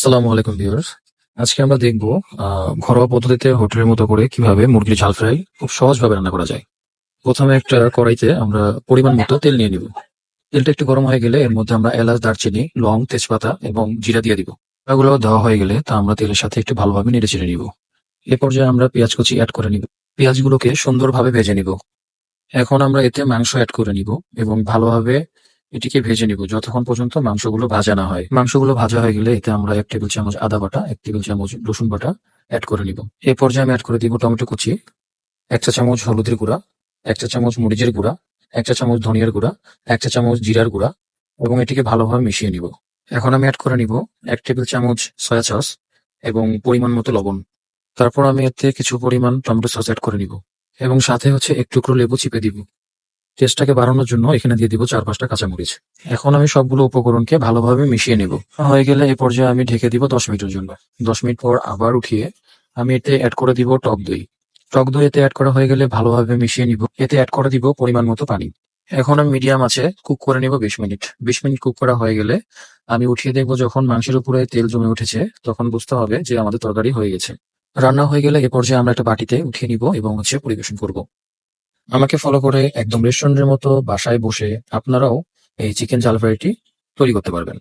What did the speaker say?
সালামু আলাইকুম ভিউয়ার্স। আজকে আমরা দেখব ঘরোয়া পদ্ধতিতে হোটেলের মতো করে কীভাবে মুরগির ঝাল ফ্রাই খুব সহজভাবে রান্না করা যায়। প্রথমে একটা কড়াইতে আমরা পরিমাণ মতো তেল নিয়ে নিব। তেলটা একটু গরম হয়ে গেলে এর মধ্যে আমরা এলাচ, দারচিনি, লং, তেজপাতা এবং জিরা দিয়ে দিব। এগুলো দেওয়া হয়ে গেলে তা আমরা তেলের সাথে একটু ভালোভাবে নেড়ে চেড়ে নিব। এ পর্যায়ে আমরা পেঁয়াজ কুচি অ্যাড করে নিব। পেঁয়াজগুলোকে সুন্দরভাবে ভেজে নিব। এখন আমরা এতে মাংস অ্যাড করে নিব এবং ভালোভাবে এটিকে ভেজে নিব। যতক্ষণ পর্যন্ত মাংসগুলো ভাজা না হয়। মাংসগুলো ভাজা হয়ে গেলে এতে আমরা এক টেবিল চামচ আদা বাটা, এক টেবিল চামচ রসুন বাটা অ্যাড করে নিব। এই পর্যায়ে আমি অ্যাড করে দিব টমেটো কুচি, এক চা চামচ হলুদের গুঁড়া, এক চা চামচ মরিচের গুঁড়া, এক চা চামচ ধনিয়ার গুঁড়া, এক চা চামচ জিরার গুঁড়া এবং এটিকে ভালোভাবে মিশিয়ে নিব। এখন আমি অ্যাড করে নিব এক টেবিল চামচ সয়া সস এবং পরিমাণ মতো লবণ। তারপর আমি এতে কিছু পরিমাণ টমেটো সস অ্যাড করে নিব এবং সাথে হচ্ছে এক টুকরো লেবু চিপে দিব। টেস্টটাকে বাড়ানোর জন্য এখানে দিয়ে দিব চার পাঁচটা কাঁচামরিচ। এখন আমি সবগুলো উপকরণকে ভালোভাবে মিশিয়ে নেব। হয়ে গেলে এ পর্যায়ে আমি ঢেকে দিব দশ মিনিটের জন্য। দশ মিনিট পর আবার উঠিয়ে আমি এতে অ্যাড করে দিব টক দই। টক দই এতে অ্যাড করা হয়ে গেলে ভালোভাবে মিশিয়ে নিব। এতে অ্যাড করে দিব পরিমাণ মতো পানি। এখন আমি মিডিয়াম আছে কুক করে নিব বিশ মিনিট। বিশ মিনিট কুক করা হয়ে গেলে আমি উঠিয়ে দেখব যখন মাংসের উপরে তেল জমে উঠেছে, তখন বুঝতে হবে যে আমাদের তরকারি হয়ে গেছে। রান্না হয়ে গেলে এ পর্যায়ে আমরা একটা বাটিতে উঠিয়ে নিব এবং হচ্ছে পরিবেশন করব। আমাকে ফলো করে একদম রেস্টুরেন্টের মতো বাসায় বসে আপনারাও এই চিকেন জাল ফ্রাইটি তৈরি করতে পারবেন।